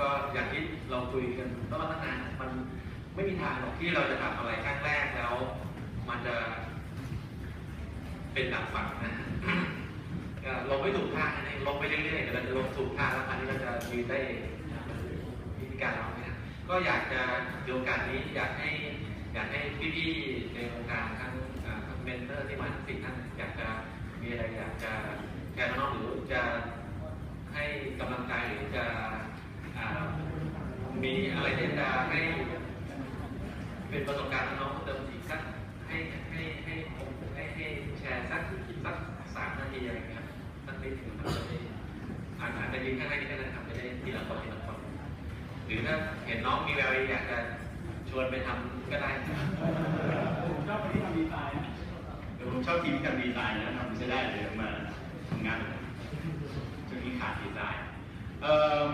ก็อย่างที่เราคุยกันตั้งแต่ตั้งนานมันไม่มีทางหรอกที่เราจะทำอะไรครั้งแรกแล้ว มันจะเป็นดังฝันนะลงไม่ถูกท่านั่นเองลงไปเรื่อยๆเดี๋ยวเราจะลงถูกท่าแล้วคราวนี้เราจะยืนได้วิธีการเราเนี่ยก็อยากจะโอกาสนี้อยากให้อยากให้พี่ๆในวงการทั้งอ่าทั้งเมนเทอร์ที่มาทั้งสี่ท่านอยากจะมีอะไรอยากจะแชร์น้องหรือจะให้กำลังใจหรือจะ มีอะไรที่จะให้เป็นประสบการณ์น้องเติมอีกสักให้ให้ให้ผมให้ให้แชร์สักสักสามนาทีอะไรเงี้ยครับสักนิดหนึ่งครับจะได้อาจจะยืนข้างในนี้ก็ได้ครับจะได้ทีละคนทีละคนหรือถ้าเห็นน้องมีแววอยากจะชวนไปทำก็ได้ผมชอบคนที่ทำดีไซน์เดี๋ยวผมชอบทีมที่ทำดีไซน์นะทำใช้ได้เดี๋ยวมาทำงานช่วงนี้ขาดดีไซน์เอ่อ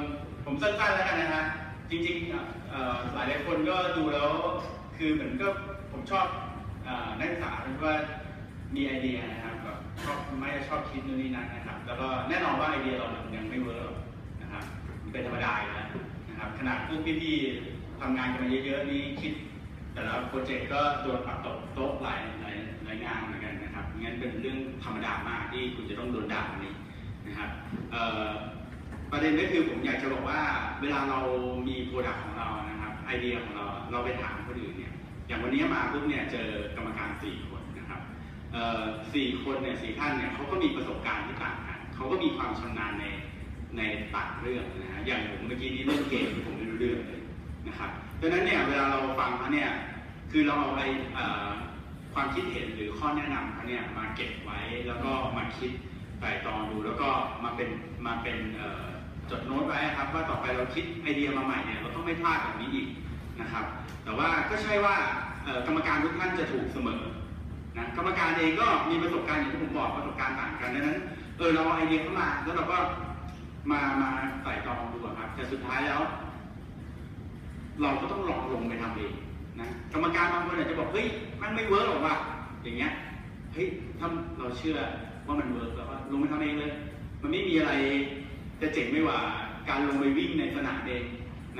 ผมสั้นๆแล้วกันนะฮะ จริงๆหลายหลายคนก็ดูแล้ว คือเหมือนก็ผมชอบอนักศึกษาที่ว่ามีไอเดียนะครับแบบชอบไม่ชอบคิดนู่นนี่นั่นนะครับ แล้วก็แน่นอนว่าไอเดียเรายังไม่เวิร์กนะครับเป็นธรรมดาอยู่แล้วนะครับ ขนาดพวกพี่ๆทำงานกันมาเยอะๆนี่คิด แต่ละโปรเจกต์ก็โดนปรับตกโต๊ะหลายหลายหลายงานเหมือนกันนะครับงั้นเป็นเรื่องธรรมดามากที่คุณจะต้องโดนด่าแบบนี้นะครับ ประเด็นก็คือผมอยากจะบอกว่าเวลาเรามีโปรดักต์ของเรานะครับไอเดียของเราเราไปถามคนอื่นเนี่ยอย่างวันนี้มาปุ๊บเนี่ยเจอกรรมการสี่คนนะครับสี่คนเนี่ยสี่ท่านเนี่ยเขาก็มีประสบการณ์ที่ต่างกันเขาก็มีความชำนาญในในต่างเรื่องนะฮะอย่างผมเมื่อกี้นี้เล่นเกมผมไม่รู้เรื่องเลยนะครับดังนั้นเนี่ยเวลาเราฟังเขาเนี่ยคือเราเอาไอความคิดเห็นหรือข้อแนะนำเขาเนี่ยมาเก็บไว้แล้วก็มาคิดไต่ตองดูแล้วก็มาเป็นมาเป็น จดโน้ตไว้ครับว่าต่อไปเราคิดไอเดียมาใหม่เนี่ยเราต้องไม่พลาดแบบนี้อีกนะครับ แต่ว่าก็ใช่ว่ากรรมการทุกท่านจะถูกเสมอนะกรรมการเองก็มีประสบการณ์อย่างที่ผมบอกประสบการณ์ต่างกันดังนั้นเออเราเอาไอเดียเข้ามาแล้วเราก็มามาไต่ตองดูครับแต่สุดท้ายแล้ว เราก็ต้องลองลงไปทำเองนะกรรมการบางคนอาจจะบอกเฮ้ยมันไม่เวิร์กหรอกว่ะอย่างเงี้ยเฮ้ยถ้าเราเชื่อว่ามันเวิร์กแล้วก็ลงไปทำเองเลย มันไม่มีอะไร จะเจ๋งไม่ว่าการลงไปวิ่งในสนามเอง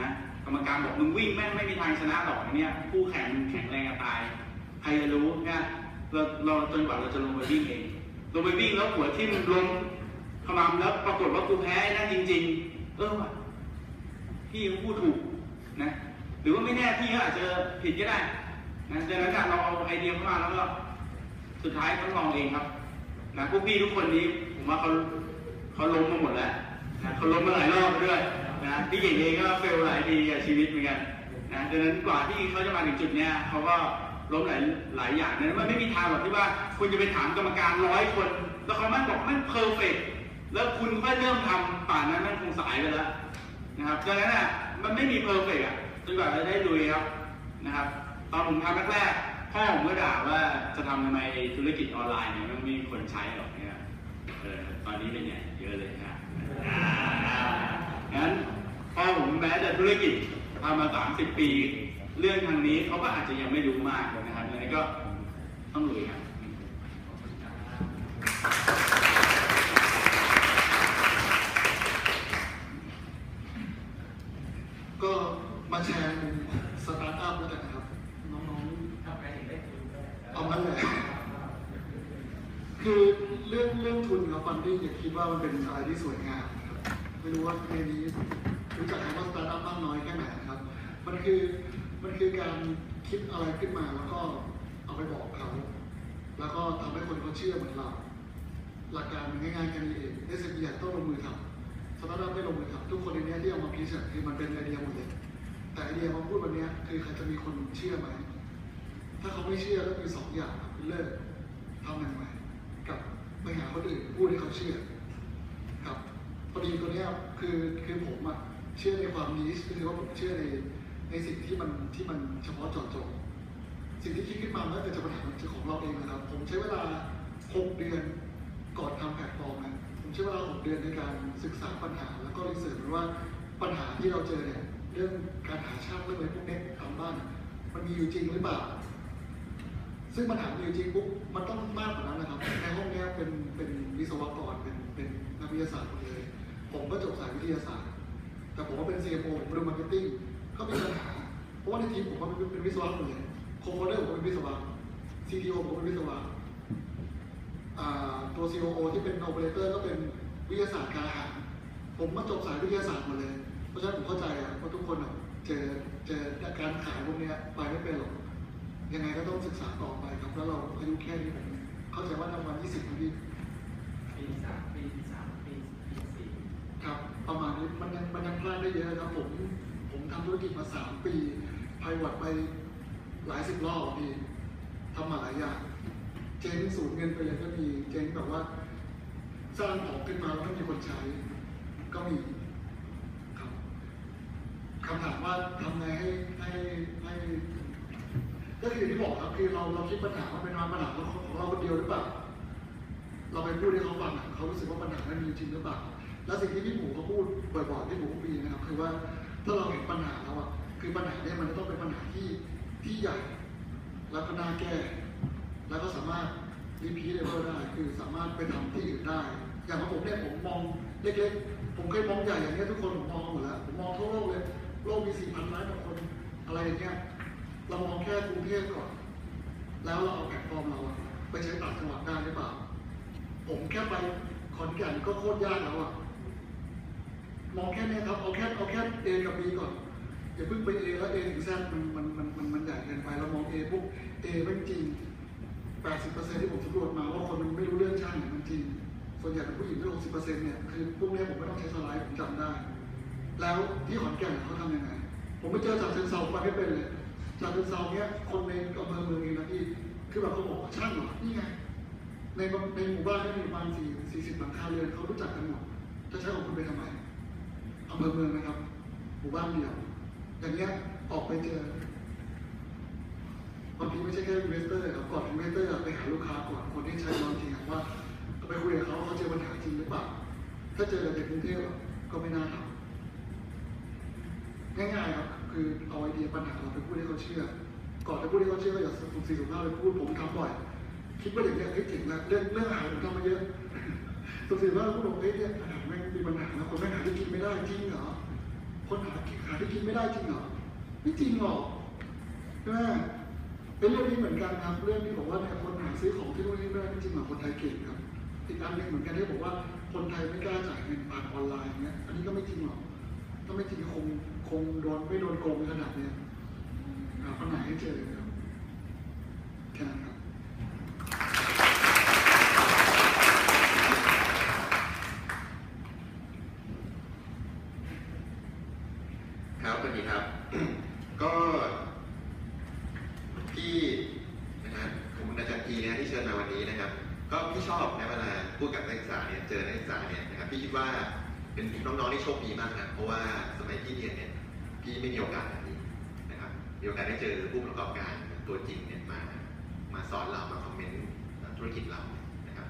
นะกรรมการบอกมึงวิ่งแม่งไม่มีทางชนะหรอกเนี่ยคู่แข่งมึงแข็งแรงตาย ใครจะรู้เนี่ยเราเราจนกว่าเราจะลงไปวิ่งเองลงไปวิ่งแล้วหัวทิ่มลงขมำแล้วปรากฏว่ากูแพ้นั่นจริง ๆ เออว่ะพี่เขาพูดถูกนะหรือว่าไม่แน่พี่เขาอาจจะผิดก็ได้นะดังนั้นเราเอาไอเดียเข้ามาแล้วก็สุดท้ายต้องลองเองครับนะพวกพี่ทุกคนนี้ผมว่าเขาเขาล้มมาหมดแล้ว นะเขาล้มมาหลายรอบด้วยนะพี่เก่งเองก็เฟลหลายทีกับชีวิตเหมือนกันนะดังนั้นกว่าที่เขาจะมาถึงจุดเนี้ยเขาก็ล้มหลายหลายอย่างนั้นมันไม่มีทางหรอกที่ว่าคุณจะไปถามกรรมการร้อยคน แล้วเขาม่งบอกม่งเพอร์เฟกแล้วคุณค่อยเริ่มทำป่านนั้นม่งคงสายไปแล้วนะครับดังนั้นอะมันไม่มีเพอร์เฟกต์อะจนกว่าจะได้ลุยครับนะครับ ตอนผมทำแรกๆพ่อผมก็ด่าว่าจะทำทำไมธุรกิจออนไลน์เนี่ยมันไม่มีคนใช้หรอกเนี่ยเออตอนนี้เป็นไงเยอะเลยครับ งั้นพ่อผมแม้แต่ธุรกิจทำมา 30 ปี เรื่องทางนี้เขาก็อาจจะยังไม่รู้มากนะครับยังไงก็ต้องลุยครับก็มาแชร์มุมสตาร์ทอัพแล้วกันนะครับ น้องทำไงถึงได้ทุนๆเอามันแหละคือเรื่องเรื่องทุนกับฟันดิ้งเนี่ยคิดว่ามันเป็นอะไรที่สวยงามนะครับ ไม่รู้ว่าในนี้รู้จักคำว่าสตาร์ทอัพมากน้อยแค่ไหนครับ มันคือมันคือการคิดอะไรขึ้นมาแล้วก็เอาไปบอกเขา แล้วก็ทำให้คนเขาเชื่อเหมือนเรา หลักการมันง่ายๆแค่นี้เองเอสเอยากต้องลงมือทำสตาร์ทอัพไม่ลงมือทำทุกคนในนี้ที่เอามาพิจารณาคือมันเป็นไอเดียหมดเลยแต่ไอเดียมาพูดวันนี้คือใครจะมีคนเชื่อไหม ถ้าเขาไม่เชื่อก็มีสองอย่างเลิกทำใหม่ๆกับไปหาคนอื่นพูดให้เขาเชื่อ พอดีตัวนี้ยคือคือผมอะเชื่อในความนิชก็คือว่าผมเชื่อในในสิ่งที่มันที่มันเฉพาะเจาะจงสิ่งที่คิดขึ้นมาไม่ว่จะปัญหาของเราเองนะครับ ผมใช้เวลา 6 เดือนก่อนทำแพลตฟอร์มนะผมใช้เวลา 6 เดือนในการศึกษาปัญหา แล้วก็รีเสิร์ชว่าปัญหาที่เราเจอเนี่ยเรื่องการหาช่างเรื่องอะไรพวกนี้ยตามบ้าน มันมีอยู่จริงหรือเปล่า ซึ่งปัญหามีอยู่จริงปุ๊บมันต้องมากกว่านั้นนะครับในห้องนี้เป็นเป็นวิศวกรเป็นเป็นนักวิทยาศาสตร์หมดเลย ผมก็จบสายวิทยาศาสตร์ แต่ผมว่าเป็น CFO ผมมาดูมาร์เก็ตติ้งก็มีปัญหา เพราะว่าในทีมผมว่าเป็นเป็นวิศวะหมดเลยโคโคเดอร์ผมเป็นวิศวะ CTO ผมเป็นวิศวะอ่าตัว COO ที่เป็นโอเปอเรเตอร์ก็เป็นวิทยาศาสตร์การอาหาร ผมมาจบสายวิทยาศาสตร์หมดเลย เพราะฉะนั้นผมเข้าใจอะว่าทุกคนอะเจอเจอการขายพวกนี้ไปไม่เป็นหรอก ยังไงก็ต้องศึกษาต่อไปครับ แล้วเราอายุแค่นี้ผมเข้าใจว่าประมาณ20นทีปีสามปีสามปีปีสี่ ครับ ประมาณนี้มันยังมันยังพลาดได้เยอะครับผมผมทำธุรกิจมาสามปีไพวัดไปหลายสิบรอบอพี่ทำมาหลายอย่างเจ๊งสูญเงินไปเลยก็มีเจ๊งแบบว่า สร้างของขึ้นมาแล้วไม่มีคนใช้ ก็มีครับคำถามว่าทำไงให้ให้ให้ก็คืออย่างที่บอกครับคือเราเราคิดปัญหาว่าเป็นปัญหาของเราคนเดียวหรือเปล่าเราไปพูดให้เขาฟังเขารู้สึกว่าปัญหานั้นมีจริงหรือเปล่า แล้วสิ่งที่พี่หมูเขาพูดบ่อยๆที่หมูปีนะครับคือว่าถ้าเราเห็นปัญหาแล้วอะคือปัญหาเนี่ยมันต้องเป็นปัญหาที่ที่ใหญ่แล้วก็น่าแก้ แล้วก็สามารถรีพีเลเวลได้คือสามารถไปทำที่อื่นได้ อย่างของผมเนี่ยผมมองเล็กๆ ผมเคยมองใหญ่อย่างเงี้ยทุกคนผมมองหมดแล้วผมมองทั่วโลกเลยโลกมีสี่พันล้านคนอะไรอย่างเงี้ยเรามองแค่กรุงเทพก่อน แล้วเราเอาแพลตฟอร์มเราอะไปใช้ต่างจังหวัดได้หรือเปล่า ผมแค่ไปขอนแก่นก็โคตรยากแล้วอะ มองแค่เนี้ยครับเอาแค่เอาแค่ A กับ B ก่อนอย่าเพิ่งไป A แล้ว A ถึง Z มันมันมันมันมันใหญ่เกินไปเรามอง A ปุ๊บ A ไม่จริง80%ที่ผมสำรวจมาว่าคนมันไม่รู้เรื่องช่างมันจริงส่วนใหญ่เป็นผู้หญิงที่60%เนี่ยคือพวกเนี้ยผมไม่ต้องใช้สไลด์ผมจำได้ แล้วที่ขอนแก่นเขาทำยังไง ผมไปเจอจากเชิงเซาไปไม่เป็นเลยจากเชิงเซาเนี้ยคนในอำเภอเมืองเองนะพี่คือแบบเขาบอกว่าช่างเหรอนี่ไงในในหมู่บ้านก็มีประมาณสี่สี่สิบหลังคาเรือนเขารู้จักกันหมดจะใช้ของคุณไปทำไม อำเภอเมืองนะครับหมู่บ้านเดียวอย่างเงี้ยออกไปเจอบางทีไม่ใช่แค่อินเวสเตอร์ครับก่อนอินเวสเตอร์ไปหาลูกค้าก่อนคนที่ใช้เรางอะว่าไปคุยกับเขาเขาเจอปัญหาจริงหรือเปล่า ถ้าเจอในกรุงเทพก็ไม่น่าทำง่ายๆครับคือเอาไอเดียปัญหาเราไปพูดให้เขาเชื่อ ก่อนจะพูดให้เขาเชื่อก็อย่าสุ่มสี่สุ่มห้าไปพูดผมทำบ่อย คิดว่าอย่างเงี้ยคิดถึงแล้วเรื่องเรื่องอาหารผมทำมาเยอะสุ่มสี่สุ่มห้าพูดบอกเฮ้ยเนี่ย มีปัญหานะคนแม่หาที่กินไม่ได้จริงเหรอ คนหาหาที่กินไม่ได้จริงเหรอ ไม่จริงหรอกใช่ไหมเป็นเรื่องนี้เหมือนกันครับเรื่องที่บอกว่าเนี่ยคนหาซื้อของที่นู่นนี่ไม่ได้ไม่จริงหรอกคนไทยเก่งครับอีกอันหนึ่งเหมือนกันที่บอกว่าคนไทยไม่กล้าจ่ายเงินผ่านออนไลน์เงี้ยอันนี้ก็ไม่จริงหรอกถ้าไม่จริงคงคงโดนไม่โดนโกงขนาดเนี้ยหาปัญหาให้เจอครับแค่นั้นครับสวัสดีครับ ก็พี่นะครับผมอาจารย์พีนะฮะที่เชิญมาวันนี้นะครับ ก็พี่ชอบในเวลาพูดกับนักศึกษาเนี่ยเจอนักศึกษาเนี่ยนะครับพี่คิดว่าเป็นน้องๆที่โชคดีมากนะเพราะว่าสมัยพี่เรียนเนี่ยพี่ไม่มีโอกาสแบบนี้นะครับมีโอกาสได้เจอผู้ประกอบการตัวจริงเนี่ยมา มาสอนเรามาคอมเมนต์ธุรกิจเรานะครับ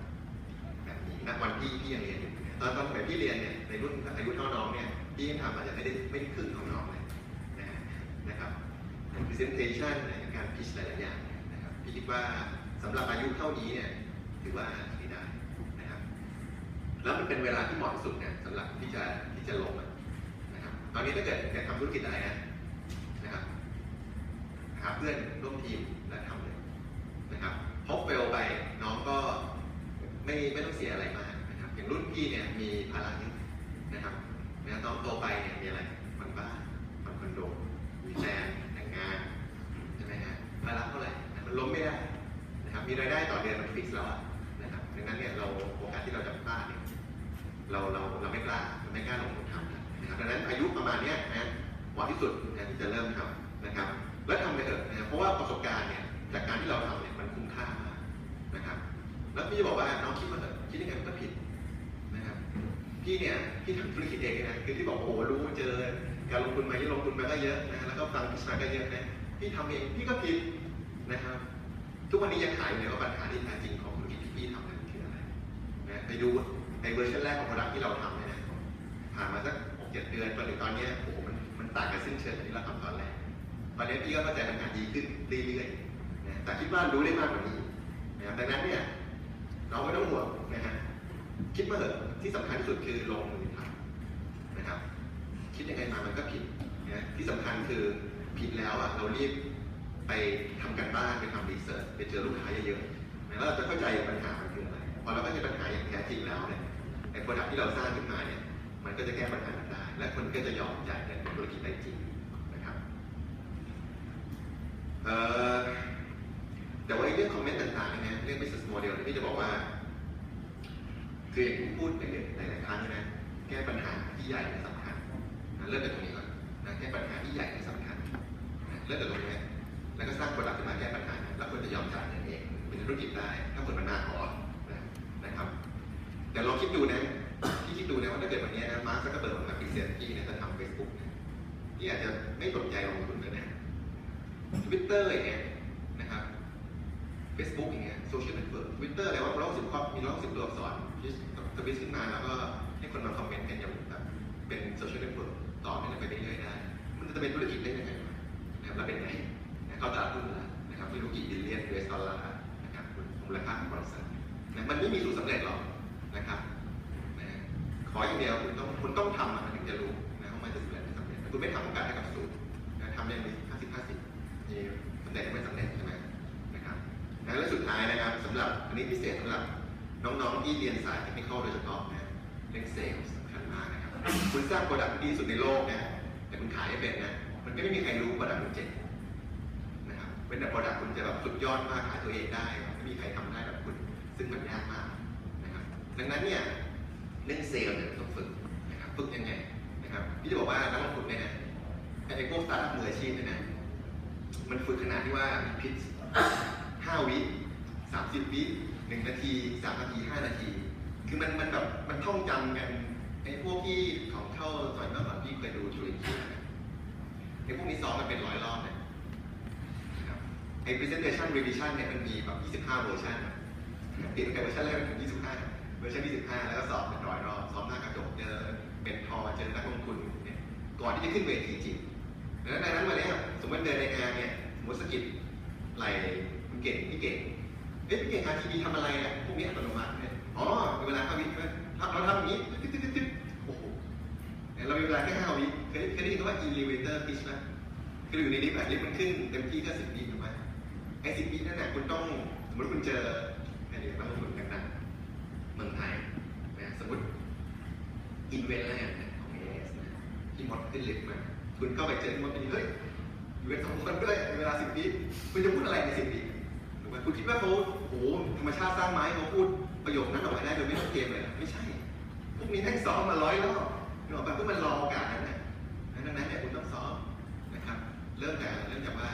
แบบนี้ณวันที่พี่ยังเรียนอยู่เนี่ยตอนตอนสมัยพี่เรียนเนี่ยในรุ่นอายุเท่าน้องเนี่ยพี่ยังทำอาจจะไม่ได้ไม่ได้ครึ่งของน้องเลยนะนะครับ presentation ในการ pitch หลายๆอย่างนะครับพี่คิดว่าสำหรับอายุเท่านี้เนี่ย ถือว่าใช้ได้นะครับ แล้วมันเป็นเวลาที่เหมาะที่สุดเนี่ยสำหรับที่จะที่จะลงนะครับ ตอนนี้ถ้าเกิดอยากทำธุรกิจอะไรนะนะครับหาเพื่อนร่วมทีมและทำเลยนะครับพอเฟลไปน้องก็ไม่ไม่ต้องเสียอะไรมากนะครับ อย่างรุ่นพี่เนี่ยมีภาระเยอะนะครับนะน้องโตไปเนี่ยมีอะไรมันบ้านมันคอนโดมีแฟนแต่งงานใช่ไหมฮะภาระเท่าไหร่มันล้มไม่ได้นะครับมีรายได้ต่อเดือนมันฟิกแล้วอะ ดังนั้นเนี่ยเราโอกาสที่เราจะพลาดเนี่ยเราเราเราไม่กล้าเราไม่กล้าลงมือทำนะครับดังนั้นอายุประมาณเนี้ยนะเหมาะที่สุดนะที่จะเริ่มทำนะครับ แล้วทำไปเถอะนะเพราะว่าประสบการณ์เนี่ยจากการที่เราทำเนี่ยมันคุ้มค่ามากนะครับ แล้วพี่บอกว่าน้องคิดมาเถอะคิดยังไงมันก็ผิดนะครับพี่เนี่ยพี่ทำธุรกิจเองนะคือที่บอกโอ้รู้เจอการลงทุนมาเยอะลงทุนมาก็เยอะนะแล้วก็ฟังพิชมาก็เยอะนะพี่ทำเองพี่ก็ผิดนะครับ ทุกวันนี้ยังขายอยู่เลยว่าปัญหาที่แท้จริงของธุรกิจที่พี่ทำ ไปดูในเวอร์ชันแรกของ product ที่เราทำเนี่ยนะผ่านมาสักหกเจ็ดเดือนจนถึงตอนนี้โอ้โหมันมันต่างกันสิ้นเชิงที่เราทำตอนแรกตอนนี้พี่ก็เข้าใจทำงานดีขึ้นเรื่อยๆนะแต่คิดว่ารู้ได้มากกว่านี้นะครับดังนั้นเนี่ยเราไม่ต้องห่วงนะฮะคิดว่าเถอะที่สำคัญที่สุดคือลงมือทำนะครับ คิดยังไงคือผิดแล้วอะเรารีบไปทำกันบ้านไปทำรีเสิร์ชไปเจอลูกค้าเยอะๆแล้วเราจะเข้าใจปัญหามัน พอเราเข้าใจปัญหาอย่างแท้จริงแล้วเนี่ยไอ้โปรดักที่เราสร้างขึ้นมาเนี่ยมันก็จะแก้ปัญหาได้ และคนก็จะยอมจ่ายเงินในธุรกิจได้จริงนะครับเอ่อแต่ว่าไอ้เรื่องคอมเมนต์ต่างๆเนี่ยเรื่อง business model เนี่พี่จะบอกว่า คืออย่างที่พูดไปหลายๆครั้งนะแก้ปัญหาที่ใหญ่สำคัญนะเริ่มจากตรงนี้ก่อนนะแก้ปัญหาที่ใหญ่สำคัญนะเริ่มจากตรงนี้แล้วก็สร้างโปรดักต์ขึ้นมาแก้ปัญหาแล้วคนจะยอมจ่ายเงินเองเป็นธุรกิจได้ ถ้าคนมันมากพอนะนะครับ แต่ลอง คิดดูนะที่คิดดูนะว่าถ้าเกิดวันนี้นะมาร์คซักเกอร์เบิร์กมาพิเศษที่เนี่ยจะทำเฟซบุ๊กเนี่ยที่อาจจะไม่สนใจลงทุนเลยนะทวิตเตอร์อย่างเงี้ยนะครับ Facebook อย่างเงี้ยโซเชียลเน็ตเวิร์กทวิตเตอร์อะไรว่าเราสิบข้อมีร้อยสิบตัวอักษรที่ทวิตขึ้นมาแล้วก็ให้คนมาคอมเมนต์กันอย่างแบบเป็นโซเชียลเน็ตเวิร์กต่อเนื่องไปเรื่อยๆได้มันจะเป็นธุรกิจได้ยังไงนะครับเราเป็นไหนเข้าตลาดหุ้นแล้วนะครับไม่รู้กี่บิลเลียนยูเอสดอลลาร์นะครับมูลค่าของบริษัทนะมันไม่มีสูตรสำเร็จหรอกนะครับ ขออย่างเดียวคุณต้องคุณต้องทำมันถึงจะรู้นะว่ามันจะสำเร็จไม่สำเร็จแต่คุณไม่ทำโอกาสให้กับสูตรนะทำอย่างนี้ห้าสิบห้าสิบมีสำเร็จไม่สำเร็จใช่ไหมนะครับและสุดท้ายนะครับสำหรับอันนี้พิเศษสำหรับน้องๆที่เรียนสายเทคนิคโดยเฉพาะนะเรื่องเซลล์สำคัญมากนะครับคุณสร้างโปรดักต์ที่ดีที่สุดในโลกนะแต่คุณขายไม่เป็นนะมันก็ไม่มีใครรู้โปรดักต์คุณเจ๋งนะครับเป็นแต่โปรดักต์คุณจะแบบสุดยอดมากขายตัวเองได้ไม่มีใครทำได้แบบคุณ ซึ่งมันยากมากนะครับดังนั้นเนี่ย เรื่องเซลล์เนี่ยต้องฝึกนะครับฝึกยังไงนะครับพี่จะบอกว่านักลงทุนเนี่ยนะไอ้พวกสตาร์ทอัพมืออาชีพเนี่ยนะมันฝึกขนาดที่ว่าพิชห้าวิสามสิบวิหนึ่งนาทีสามนาทีห้านาที คือมันมันแบบมันท่องจำกันไอ้พวกที่ของเข้าสมัยเมื่อก่อนพี่เคยดูทูริคินะไอ้พวกนี้ซ้อมกันเป็นร้อยรอบเนี่ยนะครับไอ้ presentation revision เนี่ยมันมีแบบ 25 เวอร์ชันเปลี่ยนจากเวอร์ชันแรกเป็น25 เวอร์ชัน25แล้วก็สอบเป็นร้อยรอบซ้อมหน้ากระจกเจอเป็นทอเจอนักลงทุนเนี่ยก่อนที่จะขึ้นเวทีจริงดังนั้นนั้นวันเนี้ยสมมติเดินในงานเนี่ยสมมติสกิดไหลคุณเก่งพี่เก่งเอ๊ะพี่เก่ง RTB ทำอะไรอะพวกนี้อัตโนมัติเนี่ยอ๋อมีเวลาห้าวิใช่ไหมถ้าเราทำอย่างนี้ตึ๊ดตึ๊ดตึ๊ดโอ้โหเรามีเวลาแค่ห้าวิเคยเคยได้ยินคำว่า elevator pitch ไหมคืออยู่ในลิฟต์อะลิฟต์มันขึ้นเต็มที่แค่สิบวิถูกไหมไอ้สิบวินั่นน่ะคุณต้องสมมติคุณเจออันนี้ต้องลงทุนกันนะ เมืองไทยนะสมมติอินเวนแลนด์ของเอสนะที่มดขึ้นลิฟต์มาคุณเข้าไปเจอที่มดเป็นเฮ้ยอยู่กันสองคนด้วยเวลาสิบวิคุณจะพูดอะไรในสิบวิถูกไหมคุณคิดว่าเขาโอ้โหธรรมชาติสร้างไม้เขาพูดประโยคนั้นออกมาได้โดยไม่ต้องเตรียมเลยไม่ใช่ พวกนี้แม่งซ้อมมาร้อยรอบเนกอะปะพวกมันรอโอกาสนั้นนะดังนั้นเนี่ยคุณต้องซ้อมนะครับ เริ่มจากเริ่มจากว่า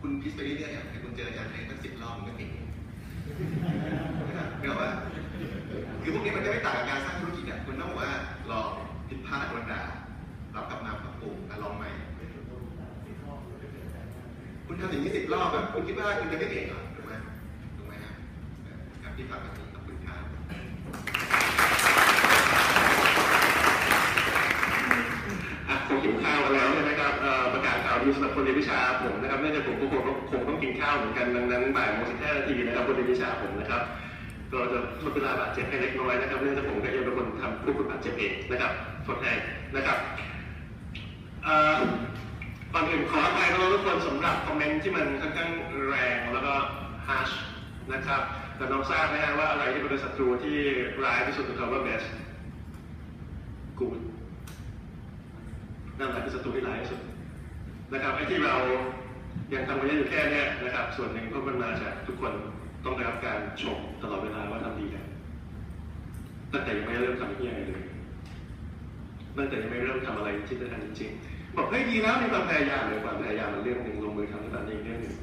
คุณพิชไปเรื่อยๆคุณเจออาจารย์ในตั้งสิบรอบมันก็เก่ง เนกอะว่าคือพวกนี้มันจะไม่ต่างกับการสร้างธุรกิจเนี่ยคุณต้องบอกว่าลองผิดพลาดโดนดารับกลับมาปรับปรุงลองใหม่ คุณทำอย่างนี้สิบรอบแบบคุณคิดว่าคุณจะไม่เก่งเหรอถูกไหมถูกไหมครับที่ฝากแบบนี้ขอบคุณครับอะคงหิวข้าวกันแล้วใช่ไหมครับเอ่อประกาศข่าว ดีสำหรับคนเรียนวิชาผมนะครับเนื่องจากผมก็คงต้องคงต้องกินข้าวเหมือนกันดังนั้นบ่ายโมงสิบห้านาทีนะครับคนเรียนวิชาผมนะครับก็จะลดเวลาบาดเจ็บให้เล็กน้อยนะครับเนื่องจากผมก็ยังเป็นคนทำผู้ฝึกบาดเจ็บเองนะครับทดให้นะครับอ่อก่อนอื่นขออภัยทุกคนสำหรับคอมเมนต์ที่มันค่อนข้างแรงแล้วก็ฮาร์ชนะครับแต่น้องทราบไหมฮะว่าอะไรที่เป็นศัตรูที่ร้ายที่สุดของคำว่า best กูดนั่นแหละคือศัตรูที่ร้ายที่สุด นะครับไอ้ที่เรายังทำกันอยู่แค่เนี้ยนะครับ ส่วนหนึ่งก็มันมาจากทุกคนต้องได้รับการชมตลอดเวลาว่าทำดีกันตั้งแต่ยังไม่เริ่มทำที่อะไรเลยตั้งแต่ยังไม่เริ่มทำอะไรที่เป็นอันจริงๆบอกเฮ้ยดีแล้วมีความพยายามเลยความพยายามมันเรื่องหนึ่งลงมือทำนั่นอีกเรื่องหนึ่ง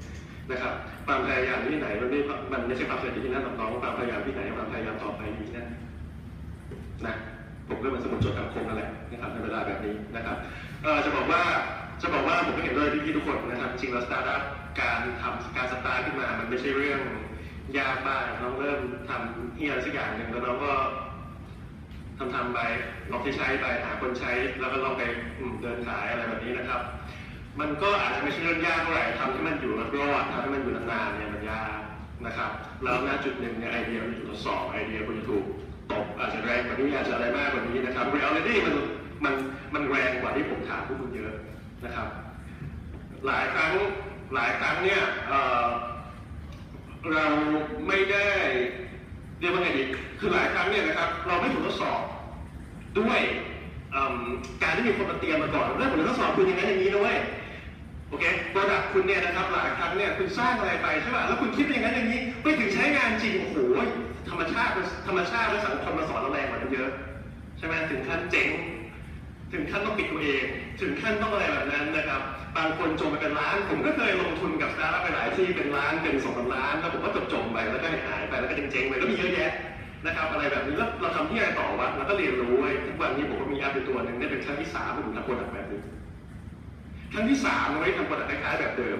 นะครับความพยายามที่ไหนมันไม่มันไม่ใช่ความสำเร็จที่นั่นหรอกน้องความพยายามที่ไหนความพยายามต่อไปอยู่ที่นั่นนะผมก็เหมือนสมุดจดคำคมนั่นแหละนะครับในเวลาแบบนี้นะครับจะบอกว่า จะบอกว่าผมก็เห็นด้วยพี่ๆทุกคนนะครับจริงแล้วสตาร์ทอัพการทำการสตาร์ทขึ้นมา มันไม่ใช่เรื่องยากมากน้องเริ่มทำเฮียสักอย่างหนึ่งแล้วน้องก็ทำทำไปลองใช้ใช้ไปหาคนใช้แล้วก็ลองไปเดินขายอะไรแบบนี้นะครับ มันก็อาจจะไม่ใช่เรื่องยากเท่าไหร่ทำให้มันอยู่รอดทำให้มันอยู่นานๆเนี่ยมันยากนะครับแล้วณจุดหนึ่งเนี่ยไอเดียมันอยู่ทดสอบไอเดียคุณถูกตบอาจจะแรงกว่านี้อาจจะอะไรมากกว่านี้นะครับ reality มันมันมันแรงกว่าที่ผมถามพวกคุณเยอะ นะครับ หลายครั้งหลายครั้งเนี่ยเเราไม่ได้เรียกว่าไงดีคือหลายครั้งเนี่ยนะครับ เราไม่ถูกทดสอบด้วยการที่มีคนมาเตรียมมาก่อนเรื่องผลทดสอบคุณอย่างนั้นอย่างนี้นะเว้ยโอเคโปรดักคุณเนี่ยนะครับหลายครั้งเนี่ยคุณสร้างอะไรไปใช่ป่ะแล้วคุณคิดอย่างนั้นอย่างนี้ไปถึงใช้งานจริงโอ้โหธรรมชาติธรรมชาติและสังคมมาสอนเราแรงกว่านั้นเยอะ ใช่ไหมถึงขั้นเจ๊ง ถึงขั้นต้องปิดตัวเอง ถึงขั้นต้องอะไรแบบนั้นนะครับ บางคนจมไปเป็นล้าน ผมก็เคยลงทุนกับสตาร์ทอัพไปหลายที่เป็นล้านเป็นสองล้าน แล้วผมก็จบจมไปแล้วก็หายไปแล้วก็เจ๊งๆไปก็มีเยอะแยะนะครับอะไรแบบนี้แล้วเราทำที่อะไรต่อวะเราก็เรียนรู้เว้ทุกวันนี้ผมก็มีแอปเป็นตัวหนึ่งได้เป็นครั้งที่สามผมทำโปรดักต์แบบนี้ครั้งที่สามเราไม่ทำโปรดักต์คล้ายๆแบบเดิม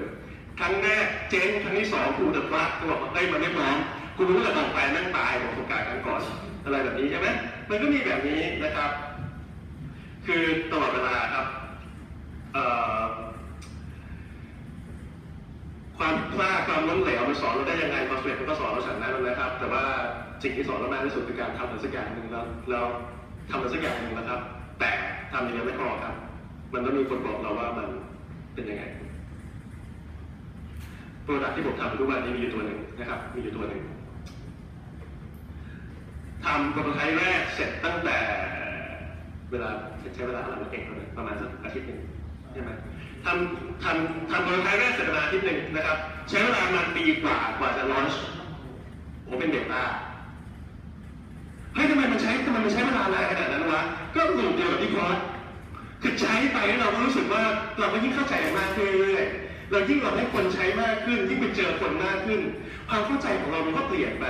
ครั้งแรกเจ๊งครั้งที่สองกูเดือะฟลักก็บอกว่าเอ้ยมันไม่พร้อมกูรู้แหละบางแปนั่งตายของโครงการครั้งก่อนอะไรแบบนี้ใช่ไหมมันก็มีแบบนี้นะครับ คือตลอดเวลาครับความผิดพลาดความล้มเหลวมันสอนเราได้ยังไงความสำเร็จมันก็สอนเราฉันนั้นนะครับ แต่ว่าสิ่งที่สอนเรามากที่สุดคือการทำอะไรสักอย่างหนึ่งแล้วแล้วทำอะไรสักอย่างหนึ่งนะครับ แต่ทำอย่างนี้ไม่พอครับ มันต้องมีคนบอกเราว่ามันเป็นยังไงโปรดักที่ผมทำทุกวันนี้มีอยู่ตัวหนึ่งนะครับ มีอยู่ตัวหนึ่งทำโปรโตไทป์แรกเสร็จตั้งแต่ เวลาใช้เวลาอะไรมาเก่งเท่าไหร่ประมาณสักอาทิตย์หนึ่งใช่ไหมทำทำทำโปรโตไทป์แรกเสร็จประมาณอาทิตย์หนึ่งนะครับ ใช้เวลามาณปีกว่ากว่าจะลอนช์ผมเป็นเด็กต้าเฮ้ยทำไมมันใช้ทำไมมันใช้เวลานานขนาดนั้นวะก็หลูปเดียวกับที่คอร์สคือใช้ไปแล้วเราก็รู้สึกว่าเราก็ยิ่งเข้าใจมันมากขึ้นเรื่อยๆเรายิ่งเราให้คนใช้มากขึ้นยิ่งไปเจอคนมากขึ้น ความเข้าใจของเรามันก็เปลี่ยนไป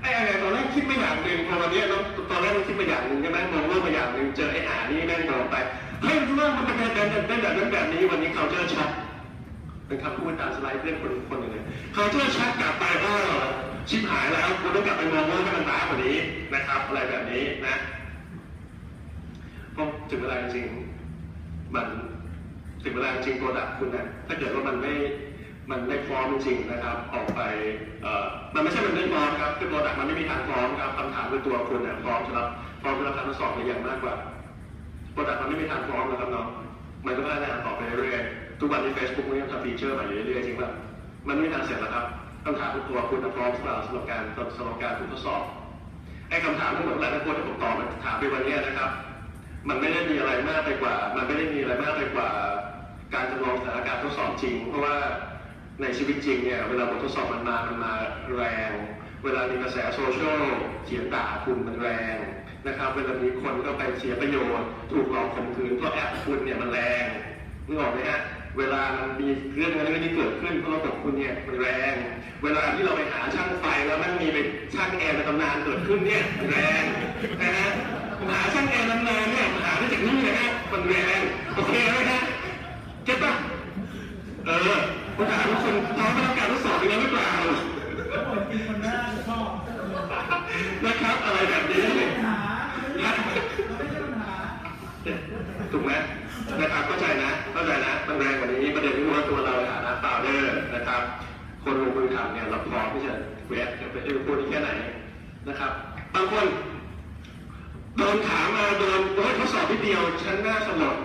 ไอ้อะไรตอนแรกคิดไม่อย่างหนึ่งพอวันนี้เราตอนแรกเราคิดมาอย่างหนึ่งใช่ไหมมองโลกมาอย่างหนึ่งเจอไอ้หานี่แม่งมองไปเฮ้ยเรื่องมันเป็นแบบนั้นแบบนั้นแบบนี้วันนี้เขาเจอช็อตเป็นคำพูดตามสไลด์เพื่อนคนคนหนึ่งเลยเขาเจอช็อตกลับไปก็ชิบหายแล้วคุณต้องกลับไปมองโลกให้มันตากว่านี้นะครับ อะไรแบบนี้นะพอถึงเวลาจริงๆมันถึงเวลาจริงโปรดักคุณนะถ้าเกิดว่ามันไม่ มันไม่พร้อมจริงนะครับออกไปเอ่อมันไม่ใช่มันไม่พร้อมครับคือโปรดักต์มันไม่มีทางพร้อมครับคำถามคือตัวคุณเนี่ยพร้อมสำหรับพร้อมสำหรับการทดสอบในอย่างมากกว่าโปรดักต์มันไม่มีทางพร้อมนะครับน้องมันก็พัฒนาต่อไปเรื่อยๆทุกวันนี้ Facebook มันยังทำฟีเจอร์ใหม่อยู่เรื่อยๆจริงป่ะมันไม่มีทางเสร็จแล้วครับคำถามคือตัวคุณพร้อมสำหรับสำหรับการสำหรับการทดสอบไอ้คำถามทั้งหมดหลายๆคนที่ผมตอบมันถามไปวันนี้นะครับ มันไม่ได้มีอะไรมากไปกว่า มันไม่ได้มีอะไรมากไปกว่า การจำลองสถานการณ์ทดสอบจริง เพราะว่า ในชีวิตจริงเนี่ยเวลาบททดสอบมันมามันมาแรง เวลามีกระแสโซเชียลเขียนด่าคุณมันแรงนะครับเวลามีคนก็ไปเสียประโยชน์ ถูกหลอกข่มขืนเพราะแอปคุณเนี่ยมันแรงนึกออกไหมฮะเวลามันมีเรื่องอะไรที่เกิดขึ้นเพราะระบบคุณเนี่ยมันแรง เวลาที่เราไปหาช่างไฟแล้วมันมีไปช่างแอร์ในตำนานเกิดขึ้นเนี่ยแรงนะฮะ นะครับอะไรแบบนี้ไม่ใช่ปัญหาถูกไหมนะครับเข้าใจนะเข้าใจนะมันแรงกว่านี้ประเด็นที่ว่าตัวเราในฐานะฟาวเดอร์นะครับ คนลงมือทำเนี่ยเราพร้อมที่จะแวะจะไปเออพูดแค่ไหนนะครับบางคนโดนถามมาโดนโอ้ยทดสอบนิดเดียวฉันหน้าสลด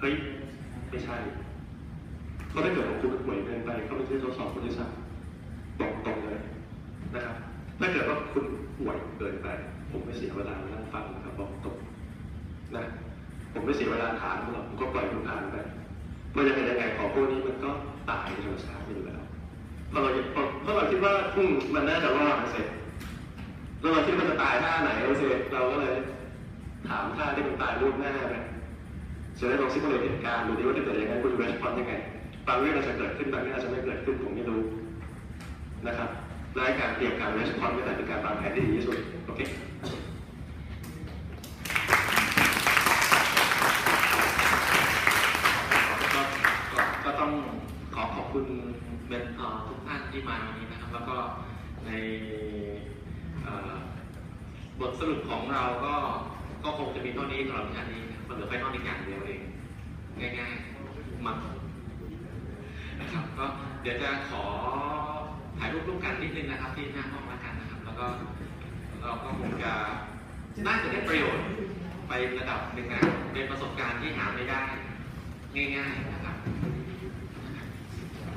เฮ้ยไม่ใช่เพราะถ้าเกิดว่าคุณห่วยเกินไป เวลามานั่งฟังนะครับบอกตรงนะผมไม่เสียเวลาถามหรอกผมก็ปล่อยคุณผ่านไปมันจะเป็นยังไงของพวกนี้มันก็ตายในธรรมชาติอยู่แล้วเพราะเราเพราะเราคิดว่าอืมมันน่าจะรอดเสร็จแล้วเราคิดว่ามันจะตายท่าไหนเสร็จเราก็เลยถามท่าที่มันตายรูปหน้าไปจะได้ลองซิมูเลตเหตุการณ์ดูดิว่าถ้าเกิดย่างนั้นคุณจะรีสปอนยังไงบางเรื่องอาจจะเกิดขึ้นบางเรื่องอาจจะไม่เกิดขึ้นผมไม่รู้นะครับและการเตรียมการรีสปอนนี่แหละเป็นการวางแผนที่ดีที่สุดโอเค ในบทสรุปของเราก็ก็คงจะมีเท่านี้สำหรับงานนี้มันเหลือไฟนอลอีกอย่างเดียวเองง่ายๆมันะครับก็เดี๋ยวจะขอถ่ายรูปร่วมกันนิดนึงนะครับ ที่หน้าห้องล้วกันนะครับ แล้วก็เราก็คงจะน่าจะได้ประโยชน์ไประดับหนึ่งนะเป็นประสบการณ์ที่หาไม่ได้ ง่าย ๆ นะครับ